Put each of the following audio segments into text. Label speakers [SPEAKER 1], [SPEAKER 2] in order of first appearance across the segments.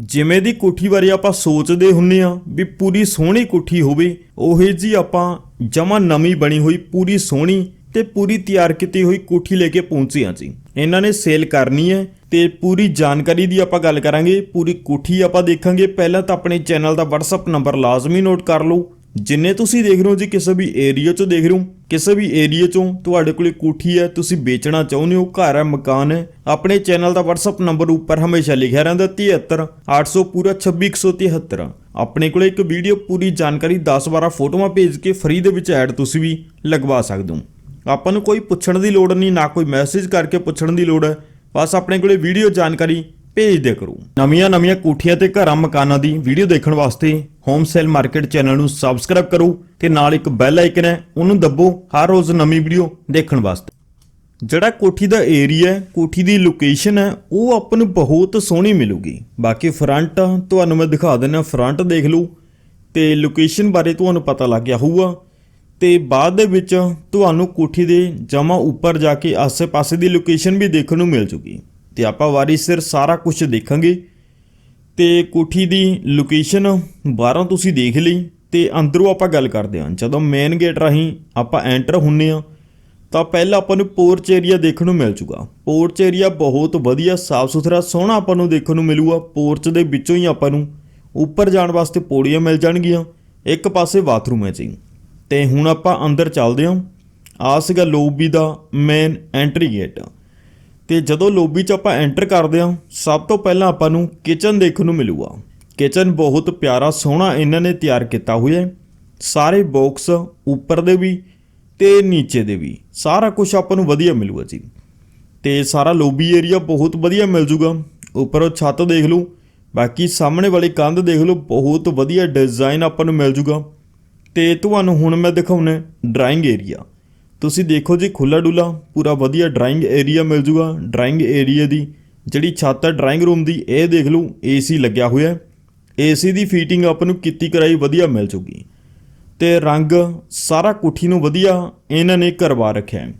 [SPEAKER 1] ਜਿਵੇਂ ਦੀ ਕੋਠੀ ਬਾਰੇ ਆਪਾਂ ਸੋਚਦੇ ਹੁੰਨੇ ਆ ਵੀ ਪੂਰੀ ਸੋਹਣੀ ਕੋਠੀ ਹੋਵੇ, ਉਹੇ ਜੀ ਆਪਾਂ ਜਮਾ ਨਵੀਂ ਬਣੀ ਹੋਈ ਪੂਰੀ ਸੋਹਣੀ ਤੇ ਪੂਰੀ ਤਿਆਰ ਕੀਤੀ ਹੋਈ ਕੋਠੀ ਲੈ ਕੇ ਪਹੁੰਚੇ ਹਾਂ ਜੀ। ਇਹਨਾਂ ਨੇ ਸੇਲ ਕਰਨੀ ਹੈ ਤੇ ਪੂਰੀ ਜਾਣਕਾਰੀ ਦੀ ਆਪਾਂ ਗੱਲ ਕਰਾਂਗੇ, ਪੂਰੀ ਕੋਠੀ ਆਪਾਂ ਦੇਖਾਂਗੇ। ਪਹਿਲਾਂ ਤਾਂ ਆਪਣੇ ਚੈਨਲ ਦਾ WhatsApp ਨੰਬਰ ਲਾਜ਼ਮੀ ਨੋਟ ਕਰ ਲਓ। ਜਿੰਨੇ ਤੁਸੀਂ ਦੇਖ ਰਹੇ ਹੋ ਜੀ ਕਿਸੇ ਵੀ ਏਰੀਆ 'ਚੋਂ ਦੇਖ ਰਹੇ ਹੋ, ਕਿਸੇ ਵੀ ਏਰੀਆ 'ਚੋਂ ਤੁਹਾਡੇ ਕੋਲੇ ਕੋਠੀ ਹੈ, ਤੁਸੀਂ ਵੇਚਣਾ ਚਾਹੁੰਦੇ ਹੋ, ਘਰ ਹੈ, ਮਕਾਨ ਹੈ, ਆਪਣੇ ਚੈਨਲ ਦਾ WhatsApp ਨੰਬਰ ਉੱਪਰ ਹਮੇਸ਼ਾ ਲਿਖਿਆ ਰਹਿੰਦਾ 73 800 ਪੂਰਾ 26173 ਆਪਣੇ ਕੋਲੇ ਇੱਕ ਵੀਡੀਓ ਪੂਰੀ ਜਾਣਕਾਰੀ 10-12 ਫੋਟੋਆਂ ਭੇਜ ਕੇ ਫ੍ਰੀ ਦੇ ਵਿੱਚ ਐਡ ਤੁਸੀਂ ਵੀ ਲਗਵਾ ਸਕਦੇ ਹੋ। ਆਪਾਂ ਨੂੰ ਕੋਈ ਪੁੱਛਣ ਦੀ ਲੋੜ ਨਹੀਂ, ਨਾ ਕੋਈ ਮੈਸੇਜ ਕਰਕੇ ਪੁੱਛਣ ਦੀ ਲੋੜ ਹੈ, ਬਸ ਆਪਣੇ ਕੋਲੇ ਵੀਡੀਓ ਜਾਣਕਾਰੀ ਭੇਜ ਦਿਆ ਕਰੋ। ਨਵੀਆਂ ਨਵੀਆਂ ਕੋਠੀਆਂ ਤੇ ਘਰਾਂ ਮਕਾਨਾਂ ਦੀ ਵੀਡੀਓ ਦੇਖਣ ਵਾਸਤੇ ਹੋਮ ਸੇਲ ਮਾਰਕੀਟ ਚੈਨਲ ਨੂੰ ਸਬਸਕ੍ਰਾਈਬ ਕਰੋ ਤੇ ਨਾਲ ਇੱਕ ਬੈਲ ਆਈਕਨ ਹੈ, ਉਹਨੂੰ ਦੱਬੋ ਹਰ ਰੋਜ਼ ਨਵੀਂ ਵੀਡੀਓ ਦੇਖਣ ਵਾਸਤੇ। ਜਿਹੜਾ ਕੋਠੀ ਦਾ ਏਰੀਆ ਹੈ, ਕੋਠੀ ਦੀ ਲੋਕੇਸ਼ਨ ਹੈ, ਉਹ ਆਪਾਂ ਨੂੰ ਬਹੁਤ ਸੋਹਣੀ ਮਿਲੂਗੀ। ਬਾਕੀ ਫਰੰਟ ਤੁਹਾਨੂੰ ਮੈਂ ਦਿਖਾ ਦਿੰਦਾ ਫਰੰਟ ਦੇਖ ਲਓ। ਤੇ ਲੋਕੇਸ਼ਨ ਬਾਰੇ ਤੁਹਾਨੂੰ ਪਤਾ ਲੱਗ ਗਿਆ ਹੋਊਗਾ। ਤੇ ਬਾਅਦ ਦੇ ਵਿੱਚ ਤੁਹਾਨੂੰ ਕੋਠੀ ਦੇ ਜਮਾ ਉੱਪਰ ਜਾ ਕੇ ਆਸੇ-ਪਾਸੇ ਦੀ ਲੋਕੇਸ਼ਨ ਵੀ ਦੇਖਣ ਨੂੰ ਮਿਲ ਜੂਗੀ। ਤੇ ਆਪਾਂ ਵਾਰੀ ਸਿਰ ਸਾਰਾ ਕੁਝ ਦੇਖਾਂਗੇ। ਤੇ ਕੋਠੀ ਦੀ ਲੋਕੇਸ਼ਨ ਬਾਹਰੋਂ ਤੁਸੀਂ ਦੇਖ ਲਈ ਤੇ ਅੰਦਰੋਂ ਆਪਾਂ ਗੱਲ ਕਰਦੇ ਹਾਂ। ਜਦੋਂ ਮੇਨ ਗੇਟ ਰਾਹੀਂ ਆਪਾਂ ਐਂਟਰ ਹੁੰਨੇ ਆ ਤਾਂ ਪਹਿਲਾਂ ਆਪਾਂ ਨੂੰ ਪੋਰਚ ਏਰੀਆ ਦੇਖਣ ਨੂੰ ਮਿਲ ਜੂਗਾ ਪੋਰਚ ਏਰੀਆ ਬਹੁਤ ਵਧੀਆ ਸਾਫ਼ ਸੁਥਰਾ ਸੋਹਣਾ ਆਪਾਂ ਨੂੰ ਦੇਖਣ ਨੂੰ ਮਿਲੂਗਾ। ਪੋਰਚ ਦੇ ਵਿੱਚੋਂ ਹੀ ਆਪਾਂ ਨੂੰ ਉੱਪਰ ਜਾਣ ਵਾਸਤੇ ਪੌੜੀਆਂ ਮਿਲ ਜਾਣਗੀਆਂ, ਇੱਕ ਪਾਸੇ ਬਾਥਰੂਮ ਹੈ ਜੀ। ਤੇ ਹੁਣ ਆਪਾਂ ਅੰਦਰ ਚੱਲਦੇ ਹਾਂ। ਆ ਸੀਗਾ ਲੋਬੀ ਦਾ ਮੇਨ ਐਂਟਰੀ ਗੇਟ ਤੇ ਜਦੋਂ ਲੋਬੀ 'ਚ ਆਪਾਂ ਐਂਟਰ ਕਰਦੇ ਹਾਂ, ਸਭ ਤੋਂ ਪਹਿਲਾਂ ਆਪਾਂ ਨੂੰ ਕਿਚਨ ਦੇਖਣ ਨੂੰ ਮਿਲੂਗਾ। ਕਿਚਨ ਬਹੁਤ ਪਿਆਰਾ, ਸੋਹਣਾ ਇਹਨਾਂ ਨੇ ਤਿਆਰ ਕੀਤਾ ਹੋਇਆ ਹੈ। ਸਾਰੇ ਬਾਕਸ ਉੱਪਰ ਦੇ ਵੀ ਤੇ ਨੀਚੇ ਦੇ ਵੀ, ਸਾਰਾ ਕੁਝ ਆਪਾਂ ਨੂੰ ਵਧੀਆ ਮਿਲੂਗਾ ਜੀ। ਤੇ ਸਾਰਾ ਲੋਬੀ ਏਰੀਆ ਬਹੁਤ ਵਧੀਆ ਮਿਲ ਜੂਗਾ। ਉੱਪਰੋਂ ਛੱਤ ਦੇਖ ਲਓ, ਬਾਕੀ ਸਾਹਮਣੇ ਵਾਲੀ ਕੰਧ ਦੇਖ ਲਓ, ਬਹੁਤ ਵਧੀਆ ਡਿਜ਼ਾਈਨ ਆਪਾਂ ਨੂੰ ਮਿਲ ਜੂਗਾ। ਤੇ ਤੁਹਾਨੂੰ ਹੁਣ ਮੈਂ ਦਿਖਾਉਣਾ ਡਰਾਇੰਗ ਏਰੀਆ ਤੁਸੀਂ ਦੇਖੋ ਜੀ ਖੁੱਲਾ ਡੁੱਲਾ ਪੂਰਾ ਵਧੀਆ ਡਰਾਇੰਗ ਏਰੀਆ ਮਿਲ ਜੂਗਾ ਡਰਾਇੰਗ ਏਰੀਆ ਦੀ। ਜਿਹੜੀ ਛੱਤ ਹੈ ਡਰਾਇੰਗ ਰੂਮ ਦੀ, ਇਹ ਦੇਖ ਲਓ ਏਸੀ ਲੱਗਿਆ ਹੋਇਆ ਹੈ। ਏਸੀ ਦੀ ਫੀਟਿੰਗ ਆਪਾਂ ਨੂੰ ਕੀਤੀ ਕਰਾਈ, ਵਧੀਆ ਮਿਲ ਜੂਗੀ। ਤੇ ਰੰਗ ਸਾਰਾ ਕੋਠੀ ਨੂੰ ਵਧੀਆ ਇਹਨਾਂ ਨੇ ਕਰਵਾ ਰੱਖਿਆ ਹੈ।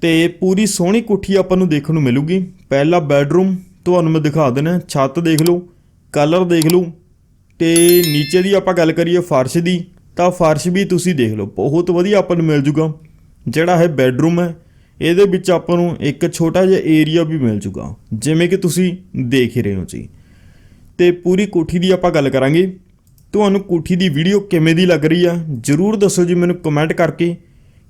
[SPEAKER 1] ਤੇ ਪੂਰੀ ਸੋਹਣੀ ਕੋਠੀ ਆਪਾਂ ਨੂੰ ਦੇਖਣ ਨੂੰ ਮਿਲੂਗੀ। ਪਹਿਲਾ ਬੈੱਡਰੂਮ ਤੁਹਾਨੂੰ ਮੈਂ ਦਿਖਾ ਦੇਣਾ, ਛੱਤ ਦੇਖ ਲਓ ਕਲਰ ਦੇਖ ਲਓ। ਤੇ ਨੀਚੇ ਦੀ ਆਪਾਂ ਗੱਲ ਕਰੀਏ ਫਰਸ਼ ਦੀ, ਤਾਂ ਫਰਸ਼ ਵੀ ਤੁਸੀਂ ਦੇਖ ਲਓ, ਬਹੁਤ ਵਧੀਆ ਆਪਾਂ ਨੂੰ ਮਿਲ ਜੂਗਾ। ਜਿਹੜਾ ਹੈ ਬੈੱਡਰੂਮ ਹੈ, ਇਹਦੇ ਵਿੱਚ ਆਪਾਂ ਨੂੰ ਇੱਕ ਛੋਟਾ ਜਿਹਾ ਏਰੀਆ ਵੀ ਮਿਲ ਜੂਗਾ ਜਿਵੇਂ ਕਿ ਤੁਸੀਂ ਦੇਖ ਹੀ ਰਹੇ ਹੋ ਜੀ। ਤੇ ਪੂਰੀ ਕੋਠੀ ਦੀ ਆਪਾਂ ਗੱਲ ਕਰਾਂਗੇ। ਤੁਹਾਨੂੰ ਕੋਠੀ ਦੀ ਵੀਡੀਓ ਕਿਵੇਂ ਦੀ ਲੱਗ ਰਹੀ ਆ, ਜਰੂਰ ਦੱਸੋ ਜੀ ਮੈਨੂੰ ਕਮੈਂਟ ਕਰਕੇ।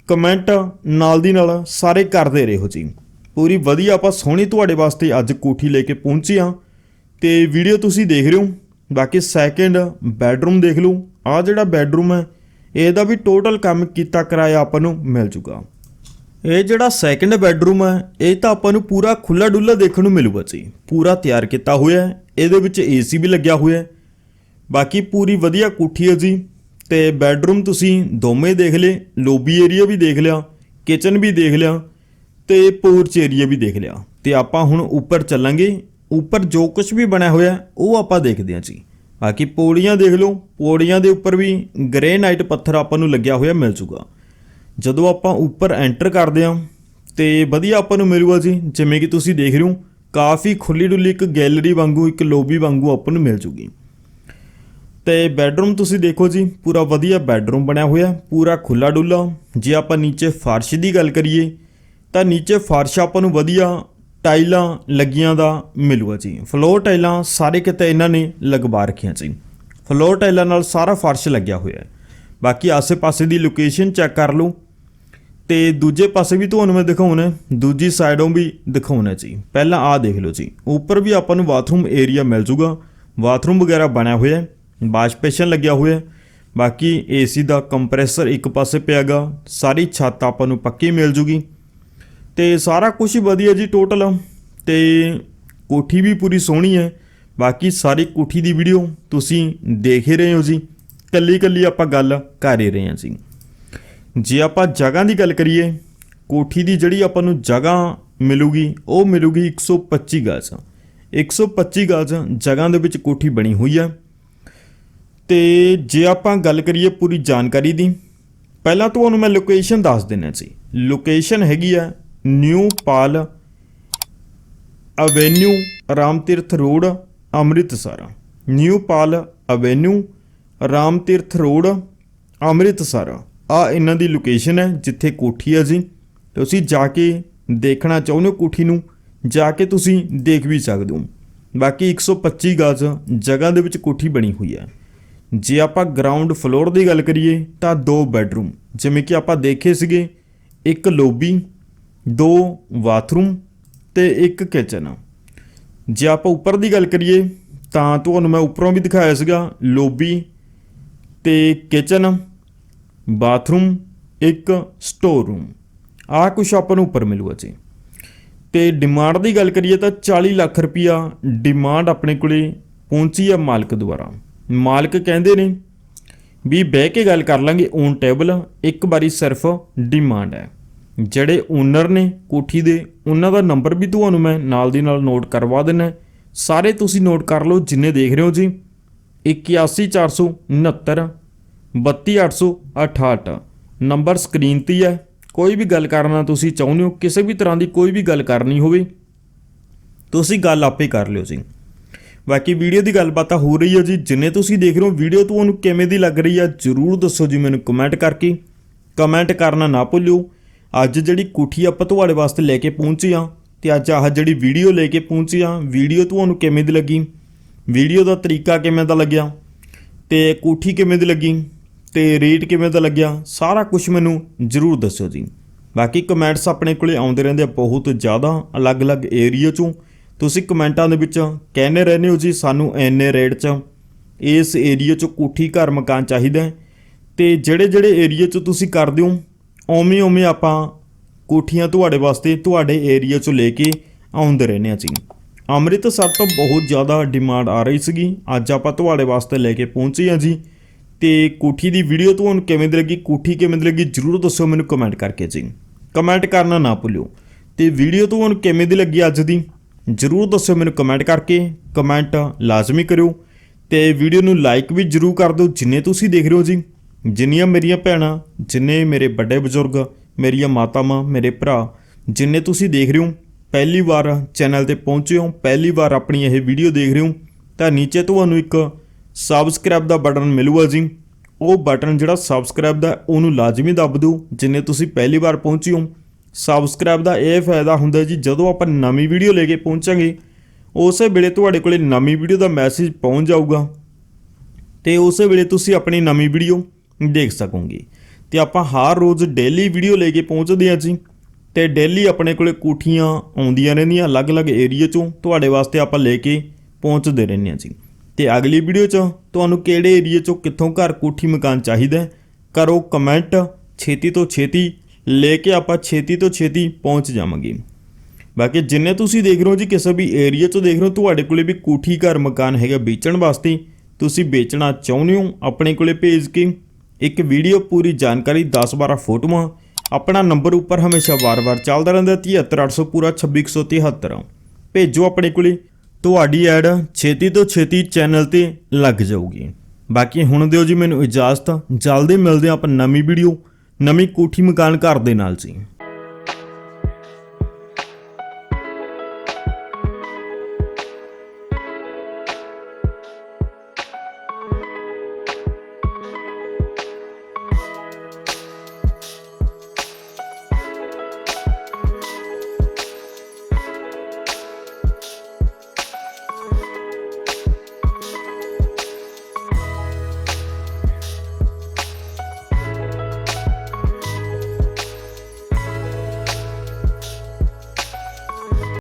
[SPEAKER 1] ਕਮੈਂਟ ਨਾਲ ਦੀ ਨਾਲ ਸਾਰੇ ਕਰਦੇ ਰਹੋ ਜੀ। ਪੂਰੀ ਵਧੀਆ ਆਪਾਂ ਸੋਹਣੀ ਤੁਹਾਡੇ ਵਾਸਤੇ ਅੱਜ ਕੋਠੀ ਲੈ ਕੇ ਪਹੁੰਚੇ ਆ ਤੇ ਵੀਡੀਓ ਤੁਸੀਂ ਦੇਖ ਰਹੇ ਹੋ। ਬਾਕੀ ਸੈਕਿੰਡ ਬੈੱਡਰੂਮ ਦੇਖ ਲਓ। ਆ ਜਿਹੜਾ ਬੈੱਡਰੂਮ ਹੈ ਇਹਦਾ ਵੀ ਟੋਟਲ ਕੰਮ ਕੀਤਾ ਕਿਰਾਇਆ ਆਪਾਂ ਨੂੰ ਮਿਲ ਜੂਗਾ। ਇਹ ਜਿਹੜਾ ਸੈਕਿੰਡ ਬੈੱਡਰੂਮ ਹੈ, ਇਹ ਤਾਂ ਆਪਾਂ ਨੂੰ ਪੂਰਾ ਖੁੱਲਾ ਡੁੱਲਾ ਦੇਖਣ ਨੂੰ ਮਿਲੂਗਾ ਜੀ। ਪੂਰਾ ਤਿਆਰ ਕੀਤਾ ਹੋਇਆ ਹੈ, ਇਹਦੇ ਵਿੱਚ ਏਸੀ ਵੀ ਲੱਗਿਆ ਹੋਇਆ ਹੈ। ਬਾਕੀ ਪੂਰੀ ਵਧੀਆ ਕੋਠੀ ਹੈ ਜੀ। ਤੇ ਬੈੱਡਰੂਮ ਤੁਸੀਂ ਦੋਵੇਂ ਦੇਖ ਲਏ ਲੋਬੀ ਏਰੀਆ ਵੀ ਦੇਖ ਲਿਆ ਕਿਚਨ ਵੀ ਦੇਖ ਲਿਆ ਤੇ ਪੋਰਚ ਏਰੀਆ ਵੀ ਦੇਖ ਲਿਆ। ਤੇ ਆਪਾਂ ਹੁਣ ਉੱਪਰ ਚੱਲਾਂਗੇ। ਉੱਪਰ ਜੋ ਕੁਝ ਵੀ ਬਣਿਆ ਹੋਇਆ, ਉਹ ਆਪਾਂ ਦੇਖਦੇ ਹਾਂ ਜੀ। ਬਾਕੀ ਪੌੜੀਆਂ ਦੇਖ ਲਓ, ਪੌੜੀਆਂ ਦੇ ਉੱਪਰ ਵੀ ਗ੍ਰੇਨਾਈਟ ਪੱਥਰ ਆਪਾਂ ਨੂੰ ਲੱਗਿਆ ਹੋਇਆ ਮਿਲ ਜੂਗਾ ਜਦੋਂ ਆਪਾਂ ਉੱਪਰ ਐਂਟਰ ਕਰਦੇ ਹਾਂ, ਤੇ ਵਧੀਆ ਆਪਾਂ ਨੂੰ ਮਿਲੂਗਾ ਜੀ, ਜਿਵੇਂ ਕਿ ਤੁਸੀਂ ਦੇਖ ਰਹੇ ਹੋ, ਕਾਫੀ ਖੁੱਲੀ ਡੁੱਲੀ ਇੱਕ ਗੈਲਰੀ ਵਾਂਗੂ, ਇੱਕ ਲੋਬੀ ਵਾਂਗੂ ਆਪਾਂ ਨੂੰ ਮਿਲ ਜੂਗੀ ਤੇ ਬੈੱਡਰੂਮ ਤੁਸੀਂ ਦੇਖੋ ਜੀ, ਪੂਰਾ ਵਧੀਆ ਬੈੱਡਰੂਮ ਬਣਿਆ ਹੋਇਆ, ਪੂਰਾ ਖੁੱਲਾ ਡੁੱਲਾ ਜੇ ਆਪਾਂ ਨੀਚੇ ਫਰਸ਼ ਦੀ ਗੱਲ ਕਰੀਏ, ਤਾਂ ਨੀਚੇ ਫਰਸ਼ ਆਪਾਂ ਨੂੰ ਵਧੀਆ ਟਾਈਲਾਂ ਲੱਗੀਆਂ ਦਾ ਮਿਲੂਗਾ ਜੀ। ਫਲੋਰ ਟਾਈਲਾਂ ਸਾਰੇ ਕਿਤੇ ਇਹਨਾਂ ਨੇ ਲਗਵਾ ਰੱਖੀਆਂ ਜੀ। ਫਲੋਰ ਟਾਈਲਾਂ ਨਾਲ ਸਾਰਾ ਫਰਸ਼ ਲੱਗਿਆ ਹੋਇਆ ਹੈ। ਬਾਕੀ ਆਸੇ-ਪਾਸੇ ਦੀ ਲੋਕੇਸ਼ਨ ਚੈੱਕ ਕਰ ਲਓ। ਤੇ ਦੂਜੇ ਪਾਸੇ ਵੀ ਤੁਹਾਨੂੰ ਮੈਂ ਦਿਖਾਉਣਾ ਦੂਜੀ ਸਾਈਡੋਂ ਵੀ ਦਿਖਾਉਣਾ ਜੀ। ਪਹਿਲਾਂ ਆਹ ਦੇਖ ਲਓ ਜੀ। ਉੱਪਰ ਵੀ ਆਪਾਂ ਨੂੰ ਬਾਥਰੂਮ ਏਰੀਆ ਮਿਲ ਜੂਗਾ। ਬਾਥਰੂਮ ਵਗੈਰਾ ਬਣਿਆ ਹੋਇਆ ਹੈ। ਵਾਸ਼ ਲੱਗਿਆ ਹੋਇਆ ਹੈ। ਬਾਕੀ ਏਸੀ ਦਾ ਕੰਪਰੈਸਰ ਇੱਕ ਪਾਸੇ ਪਿਆਗਾ ਸਾਰੀ ਛੱਤ ਆਪਾਂ ਨੂੰ ਪੱਕੀ ਮਿਲ ਜੂਗੀ। ਤੇ ਸਾਰਾ ਕੁਝ ਹੀ ਵਧੀਆ ਜੀ ਟੋਟਲ ਤੇ ਕੋਠੀ ਵੀ ਪੂਰੀ ਸੋਹਣੀ ਹੈ। ਬਾਕੀ ਸਾਰੀ ਕੋਠੀ ਦੀ ਵੀਡੀਓ ਤੁਸੀਂ ਦੇਖ ਹੀ ਰਹੇ ਹੋ ਜੀ। ਕੱਲੀ ਕੱਲੀ ਆਪਾਂ ਗੱਲ ਕਰ ਹੀ ਰਹੇ ਹਾਂ ਜੀ। ਜੇ ਆਪਾਂ ਜਗ੍ਹਾ ਦੀ ਗੱਲ ਕਰੀਏ, ਕੋਠੀ ਦੀ ਜਿਹੜੀ ਆਪਾਂ ਨੂੰ ਜਗ੍ਹਾ ਮਿਲੂਗੀ, ਉਹ ਮਿਲੂਗੀ 125 ਗਜ਼। 125 ਗਜ਼ ਜਗ੍ਹਾ ਦੇ ਵਿੱਚ ਕੋਠੀ ਬਣੀ ਹੋਈ ਹੈ। ਤੇ ਜੇ ਆਪਾਂ ਗੱਲ ਕਰੀਏ ਪੂਰੀ ਜਾਣਕਾਰੀ ਦੀ, ਪਹਿਲਾਂ ਤੁਹਾਨੂੰ ਮੈਂ ਲੋਕੇਸ਼ਨ ਦੱਸ ਦਿੰਨਾ ਸੀ ਲੋਕੇਸ਼ਨ ਹੈਗੀ ਆ new Pal avenue Ramtirath road, Amritsar. New Pal avenue Ram Tirath road, Amritsar. ਆ ਇਹਨਾਂ ਦੀ ਲੋਕੇਸ਼ਨ ਹੈ, ਜਿੱਥੇ ਕੋਠੀ ਹੈ ਜੀ। ਤੁਸੀਂ ਜਾ ਕੇ ਦੇਖਣਾ ਚਾਹੁੰਦੇ ਹੋ ਕੋਠੀ ਨੂੰ, ਜਾ ਕੇ ਤੁਸੀਂ ਦੇਖ ਵੀ ਸਕਦੇ ਹੋ। ਬਾਕੀ 125 ਗਜ਼ ਜਗ੍ਹਾ ਦੇ ਵਿੱਚ ਕੋਠੀ ਬਣੀ ਹੋਈ ਹੈ। ਜੇ ਆਪਾਂ ਗਰਾਊਂਡ ਫਲੋਰ ਦੀ ਗੱਲ ਕਰੀਏ, ਤਾਂ ਦੋ ਬੈੱਡਰੂਮ ਜਿਵੇਂ ਕਿ ਆਪਾਂ ਦੇਖੇ ਸੀਗੇ, ਇੱਕ ਲੋਬੀ ਦੋ ਬਾਥਰੂਮ ਤੇ ਇੱਕ ਕਿਚਨ ਜੇ ਆਪਾਂ ਉੱਪਰ ਦੀ ਗੱਲ ਕਰੀਏ, ਤਾਂ ਤੁਹਾਨੂੰ ਮੈਂ ਉੱਪਰੋਂ ਵੀ ਦਿਖਾਇਆ ਸੀਗਾ ਲੋਬੀ ਤੇ ਕਿਚਨ ਬਾਥਰੂਮ, ਇੱਕ ਸਟੋਰ ਰੂਮ ਆਹ ਕੁਛ ਆਪਾਂ ਨੂੰ ਉੱਪਰ ਮਿਲੂਗਾ ਜੀ। ਤੇ ਡਿਮਾਂਡ ਦੀ ਗੱਲ ਕਰੀਏ ਤਾਂ 40 ਲੱਖ ਰੁਪਿਆ ਡਿਮਾਂਡ ਆਪਣੇ ਕੋਲੇ ਪਹੁੰਚੀ ਆ ਮਾਲਕ ਦੁਆਰਾ। ਮਾਲਕ ਕਹਿੰਦੇ ਨੇ ਵੀ ਬਹਿ ਕੇ ਗੱਲ ਕਰ ਲਾਂਗੇ ਔਨ ਟੇਬਲ ਇੱਕ ਵਾਰੀ ਸਿਰਫ ਡਿਮਾਂਡ ਹੈ। ਜਿਹੜੇ ਓਨਰ ਨੇ ਕੋਠੀ ਦੇ, ਉਹਨਾਂ ਦਾ ਨੰਬਰ ਵੀ ਤੁਹਾਨੂੰ ਮੈਂ ਨਾਲ ਦੀ ਨਾਲ ਨੋਟ ਕਰਵਾ ਦਿੰਨਾ ਸਾਰੇ ਤੁਸੀਂ ਨੋਟ ਕਰ ਲਓ ਜਿੰਨੇ ਦੇਖ ਰਹੇ ਹੋ ਜੀ। 81469 32868 ਨੰਬਰ ਸਕਰੀਨ ਤੇ ਹੀ ਹੈ। ਕੋਈ ਵੀ ਗੱਲ ਕਰਨਾ ਤੁਸੀਂ ਚਾਹੁੰਦੇ ਹੋ, ਕਿਸੇ ਵੀ ਤਰ੍ਹਾਂ ਦੀ ਕੋਈ ਵੀ ਗੱਲ ਕਰਨੀ ਹੋਵੇ, ਤੁਸੀਂ ਗੱਲ ਆਪੇ ਕਰ ਲਿਓ ਜੀ। ਬਾਕੀ ਵੀਡੀਓ ਦੀ ਗੱਲਬਾਤ ਤਾਂ ਹੋ ਰਹੀ ਹੈ ਜੀ। ਜਿੰਨੇ ਤੁਸੀਂ ਦੇਖ ਰਹੇ ਹੋ, ਵੀਡੀਓ ਤੁਹਾਨੂੰ ਕਿਵੇਂ ਦੀ ਲੱਗ ਰਹੀ ਹੈ, ਜਰੂਰ ਦੱਸੋ ਜੀ ਮੈਨੂੰ ਕਮੈਂਟ ਕਰਕੇ। ਕਮੈਂਟ ਕਰਨਾ ਨਾ ਭੁੱਲਿਓ। ਅੱਜ ਜਿਹੜੀ ਕੋਠੀ ਆਪਾਂ ਤੁਹਾਡੇ ਵਾਸਤੇ ਲੈ ਕੇ ਪਹੁੰਚੇ ਆ ਤੇ ਅੱਜ ਆਹ ਜਿਹੜੀ ਵੀਡੀਓ ਲੈ ਕੇ ਪਹੁੰਚੇ ਆ ਵੀਡੀਓ ਤੁਹਾਨੂੰ ਕਿਵੇਂ ਦੀ ਲੱਗੀ? ਵੀਡੀਓ ਦਾ ਤਰੀਕਾ ਕਿਵੇਂ ਦਾ ਲੱਗਿਆ? ਤੇ ਕੋਠੀ ਕਿਵੇਂ ਦੀ ਲੱਗੀ? ਤੇ ਰੇਟ ਕਿਵੇਂ ਦਾ ਲੱਗਿਆ? ਸਾਰਾ ਕੁਝ ਮੈਨੂੰ ਜਰੂਰ ਦੱਸਿਓ ਜੀ। ਬਾਕੀ ਕਮੈਂਟਸ ਆਪਣੇ ਕੋਲੇ ਆਉਂਦੇ ਰਹਿੰਦੇ ਆ ਬਹੁਤ ਜ਼ਿਆਦਾ ਅਲੱਗ-ਅਲੱਗ ਏਰੀਆ ਚੋਂ। ਤੁਸੀਂ ਕਮੈਂਟਾਂ ਦੇ ਵਿੱਚ ਕਹਿੰਦੇ ਰਹਿੰਦੇ ਹੋ ਜੀ, ਸਾਨੂੰ ਐਨੇ ਰੇਟ 'ਚ ਇਸ ਏਰੀਆ 'ਚ ਕੋਠੀ ਘਰ ਮਕਾਨ ਚਾਹੀਦਾ ਹੈ। ਤੇ ਜਿਹੜੇ ਜਿਹੜੇ ਏਰੀਆ 'ਚ ਤੁਸੀਂ ਕਰਦੇ ਹੋ ਉਵੇਂ ਉਵੇਂ ਆਪਾਂ ਕੋਠੀਆਂ ਤੁਹਾਡੇ ਵਾਸਤੇ ਤੁਹਾਡੇ ਏਰੀਆ 'ਚੋਂ ਲੈ ਕੇ ਆਉਂਦੇ ਰਹਿੰਦੇ ਆ ਜੀ। ਅੰਮ੍ਰਿਤਸਰ ਤੋਂ ਬਹੁਤ ਜ਼ਿਆਦਾ ਡਿਮਾਂਡ ਆ ਰਹੀ ਸੀਗੀ। ਅੱਜ ਆਪਾਂ ਤੁਹਾਡੇ ਵਾਸਤੇ ਲੈ ਕੇ ਪਹੁੰਚੇ ਹਾਂ ਜੀ। ਤੇ ਕੋਠੀ ਦੀ ਵੀਡੀਓ ਤੁਹਾਨੂੰ ਕਿਵੇਂ ਦੀ ਲੱਗੀ, ਕੋਠੀ ਕਿਵੇਂ ਦੀ ਲੱਗੀ, ਜਰੂਰ ਦੱਸਿਓ ਮੈਨੂੰ ਕਮੈਂਟ ਕਰਕੇ ਜੀ। ਕਮੈਂਟ ਕਰਨਾ ਨਾ ਭੁੱਲਿਓ। ਤੇ ਵੀਡੀਓ ਤੁਹਾਨੂੰ ਕਿਵੇਂ ਦੀ ਲੱਗੀ ਅੱਜ ਦੀ, ਜਰੂਰ ਦੱਸਿਓ ਮੈਨੂੰ ਕਮੈਂਟ ਕਰਕੇ। ਕਮੈਂਟ ਲਾਜ਼ਮੀ ਕਰਿਓ। ਤੇ ਵੀਡੀਓ ਨੂੰ ਲਾਈਕ ਵੀ ਜਰੂਰ ਕਰ ਦਿਓ, ਜਿੰਨੇ ਤੁਸੀਂ ਦੇਖ ਰਹੇ ਹੋ ਜੀ। ਜਿੰਨੀਆਂ ਮੇਰੀਆਂ ਭੈਣਾਂ, ਜਿੰਨੇ ਮੇਰੇ ਵੱਡੇ ਬਜ਼ੁਰਗ, ਮੇਰੀਆਂ ਮਾਤਾਵਾਂ, ਮੇਰੇ ਭਰਾ, ਜਿੰਨੇ ਤੁਸੀਂ ਦੇਖ ਰਹੇ ਹੋ, ਪਹਿਲੀ ਵਾਰ ਚੈਨਲ ਤੇ ਪਹੁੰਚੇ ਹੋ, ਪਹਿਲੀ ਵਾਰ ਆਪਣੀ ਇਹ ਵੀਡੀਓ ਦੇਖ ਰਹੇ ਹੋ, ਤਾਂ ਨੀਚੇ ਤੁਹਾਨੂੰ ਇੱਕ ਸਬਸਕ੍ਰਾਈਬ ਦਾ ਬਟਨ ਮਿਲੂਗਾ ਜੀ। ਉਹ ਬਟਨ ਜਿਹੜਾ ਸਬਸਕ੍ਰਾਈਬ ਦਾ, ਉਹਨੂੰ ਲਾਜ਼ਮੀ ਦੱਬ ਦਿਓ, ਜਿੰਨੇ ਤੁਸੀਂ ਪਹਿਲੀ ਵਾਰ ਪਹੁੰਚੇ ਹੋ। ਸਬਸਕ੍ਰਾਈਬ ਦਾ ਇਹ ਫਾਇਦਾ ਹੁੰਦਾ ਜੀ, ਜਦੋਂ ਆਪਾਂ ਨਵੀਂ ਵੀਡੀਓ ਲੈ ਕੇ ਪਹੁੰਚਾਂਗੇ, ਉਸੇ ਵੇਲੇ ਤੁਹਾਡੇ ਕੋਲੇ ਨਵੀਂ ਵੀਡੀਓ ਦਾ ਮੈਸੇਜ ਪਹੁੰਚ ਜਾਊਗਾ। ਤੇ ਉਸੇ ਵੇਲੇ ਤੁਸੀਂ ਆਪਣੀ ਨਵੀਂ ਵੀਡੀਓ ਦੇਖ ਸਕੋਗੇ। ਤੇ ਆਪਾਂ ਹਰ ਰੋਜ਼ ਡੇਲੀ ਵੀਡੀਓ ਲੈ ਕੇ ਪਹੁੰਚਦੇ ਹਾਂ ਜੀ। ਤੇ ਡੇਲੀ ਆਪਣੇ ਕੋਲੇ ਕੋਠੀਆਂ ਆਉਂਦੀਆਂ ਰਹਿੰਦੀਆਂ ਅਲੱਗ-ਅਲੱਗ ਏਰੀਆ ਚੋਂ। ਤੁਹਾਡੇ ਵਾਸਤੇ ਆਪਾਂ ਲੈ ਕੇ ਪਹੁੰਚਦੇ ਰਹਿੰਦੇ ਹਾਂ ਜੀ। ਤੇ ਅਗਲੀ ਵੀਡੀਓ 'ਚ ਤੁਹਾਨੂੰ ਕਿਹੜੇ ਏਰੀਆ ਚੋਂ ਕਿੱਥੋਂ ਘਰ ਕੋਠੀ ਮਕਾਨ ਚਾਹੀਦਾ ਕਰੋ ਕਮੈਂਟ ਛੇਤੀ ਤੋਂ ਛੇਤੀ ਲੈ ਕੇ ਆਪਾਂ ਛੇਤੀ ਤੋਂ ਛੇਤੀ ਪਹੁੰਚ ਜਾਵਾਂਗੇ। ਬਾਕੀ ਜਿੰਨੇ ਤੁਸੀਂ ਦੇਖ ਰਹੇ ਹੋ ਜੀ, ਕਿਸੇ ਵੀ ਏਰੀਆ 'ਚੋਂ ਦੇਖ ਰਹੇ ਹੋ, ਤੁਹਾਡੇ ਕੋਲੇ ਵੀ ਕੋਠੀ ਘਰ ਮਕਾਨ ਹੈਗਾ ਵੇਚਣ ਵਾਸਤੇ। ਤੁਸੀਂ ਵੇਚਣਾ ਚਾਹੁੰਦੇ ਹੋ, ਆਪਣੇ ਕੋਲੇ ਭੇਜ ਕੇ। ਇੱਕ ਵੀਡੀਓ ਪੂਰੀ ਜਾਣਕਾਰੀ 10-12 ਫੋਟੋਆਂ, ਆਪਣਾ ਨੰਬਰ ਉੱਪਰ ਹਮੇਸ਼ਾ ਵਾਰ-ਵਾਰ ਚੱਲਦਾ ਰਹਿੰਦਾ 73800 ਪੂਰਾ 2673 ਭੇਜੋ ਆਪਣੇ ਕੋਲੇ, ਤੁਹਾਡੀ ਐਡ ਛੇਤੀ ਤੋਂ ਛੇਤੀ ਚੈਨਲ ਤੇ ਲੱਗ ਜਾਊਗੀ। ਬਾਕੀ ਹੁਣ ਦਿਓ ਜੀ ਮੈਨੂੰ ਇਜਾਜ਼ਤ, ਜਲਦੀ ਮਿਲਦੇ ਹਾਂ ਆਪਾਂ ਨਵੀਂ ਵੀਡੀਓ, ਨਵੀਂ ਕੋਠੀ ਮਕਾਨ ਘਰ ਦੇ ਨਾਲ ਜੀ।